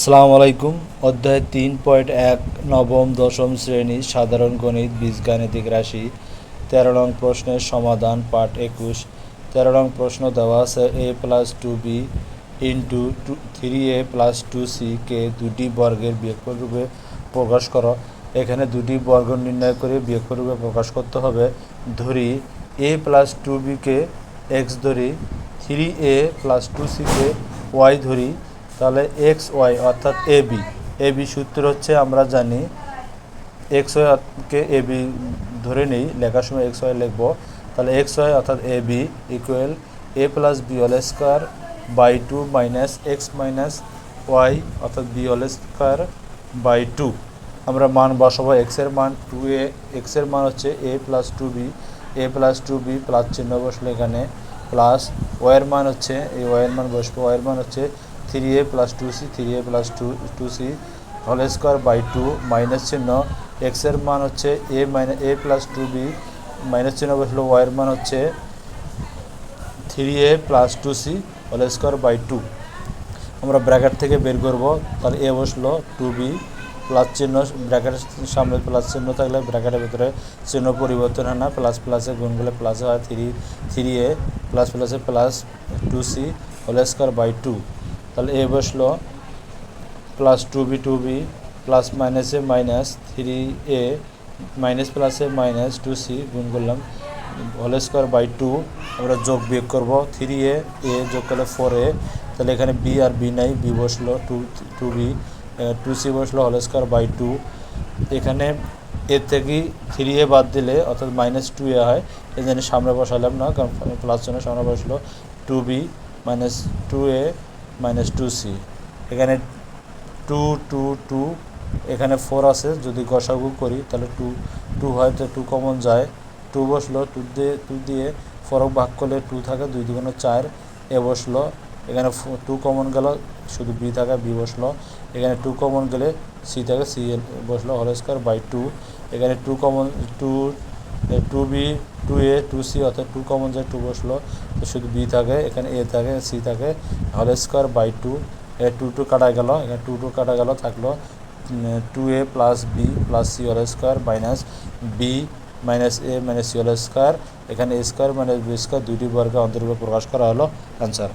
আসসালামু আলাইকুম। অধ্যায় তিন পয়েন্ট এক, নবম, দশম শ্রেণি, সাধারণ গণিত বীজগাণিতিক রাশি, তেরো নং প্রশ্নের সমাধান, পাঠ একুশ। তেরো নং প্রশ্ন দেওয়া আছে, A plus two B into two, three A plus two C, কে দুটি বর্গের রূপে প্রকাশ করো। এখানে দুটি বর্গ নির্ণয় করে রূপে প্রকাশ করতে হবে। ধরি, এ প্লাস টু বিকে এক্স ধরি, থ্রি এ প্লাস টু সিকে ওয়াই ধরি তাহলে এক্স ওয়াই অর্থাৎ এ বি। এ বি সূত্র হচ্ছে আমরা জানি, এক্স ওয়াইকে এ বি ধরে নিই, লেখার সময় এক্স ওয়াই লিখব। তাহলে এক্স ওয়াই অর্থাৎ A B equal A plus B whole square by two minus X minus Y অর্থাৎ B whole square by two আমরা মান বসাবো এক্সের মান টু এ এক্সের মান হচ্ছে A plus two B A plus two B plus চিহ্ন বসল এখানে প্লাস ওয়ের মান হচ্ছে, এই ওয়ের মান বসবো ওয়ের মান হচ্ছে three A plus two C three A plus two two C whole square by two minus চিহ্ন এক্সের মান হচ্ছে A minus A plus two B minus চিহ্ন বসল ওয়ের মান হচ্ছে three A plus two C whole square by two আমরা ব্র্যাকেট থেকে বের করব, তাহলে এ বসল টু বি প্লাস চিহ্ন ব্র্যাকেটের সামনে প্লাস চিহ্ন থাকলে ব্র্যাকেটের ভিতরে চিহ্ন পরিবর্তন হয় না প্লাস প্লাসে গুণ করলে প্লাস হয় থ্রি থ্রি এ প্লাস প্লাসে plus two C whole square by two তাহলে এ বসল plus two B two B plus মাইনাসে মাইনাস থ্রি এ মাইনাস প্লাসে মাইনাস টু সি গুণ করলাম হোল স্কোয়ার বাই টু আমরা যোগ বিয়োগ করব থ্রি এ এ যোগ করলে ফোর এ তাহলে এখানে বি আর বি নাই বি বসল two two B two C বসল হোল স্কোয়ার বাই টু এখানে এর থেকে থ্রি এ বাদ দিলে, অর্থাৎ মাইনাস টু এ হয় এই জন্য সামনে বসালাম না, কারণ প্লাস জন্য সামনে বসল two B minus two A minus two C এখানে টু টু টু এখানে ফোর আছে। যদি গসাগু করি, তাহলে টু টু হয়, তো টু কমন যায়। টু বসল টু দিয়ে টু দিয়ে ফরক ভাগ করলে টু থাকে, দুই দুগুণে চার, এ বসল। এখানে টু কমন গেল, শুধু বি থাকে বি বসল। এখানে টু কমন গেলে সি থাকে সি বসল হল স্কোয়ার বাই টু এখানে two common two two B two A two C অর্থাৎ টু কমন যায় টু বসল, তো শুধু বি থাকে, এখানে এ থাকে সি থাকে whole square by two A two two কাটা গেল, এখানে টু টু কাটা গেল, থাকল two A plus B plus C whole square minus B minus A minus C whole square এখানে A square minus B square দুইটি বর্গে অন্তর্ভুক্ত প্রকাশ করা হলো অ্যান্সার